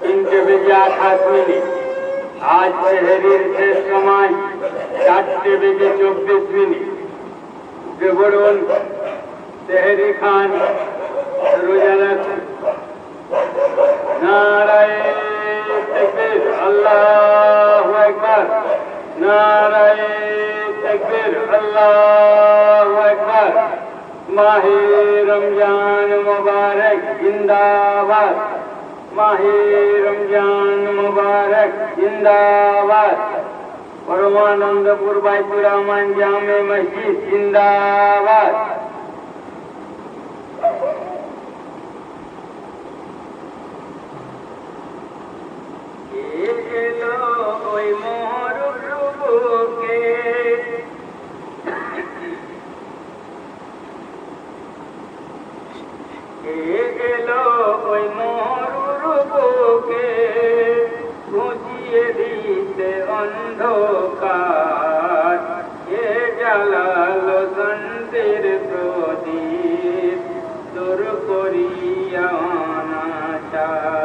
তিনটে বেজে আঠাশ মিনিট আজ সেহেরির শেষ সময়, চারটে বেজে চব্বিশ মিনিট। পড়ুন সেহেরি খান রোজা রাখুন নারায়ণ আল্লাহু আকবার, নারায়ণ তাকবীর, আল্লাহু আকবার। মাহে রমজান মুবারক, জিন্দাবাদ। মাহে রমজান মুবারক জিন্দাবাদ পরমানন্দপুর বাইতুর রহমান জামে মসজিদ জিন্দাবাদ ওই মোর রূপকে এলো অন্ধকার এ জালাল গন্ধের প্রদীপ তোর করিয়া অনাচার।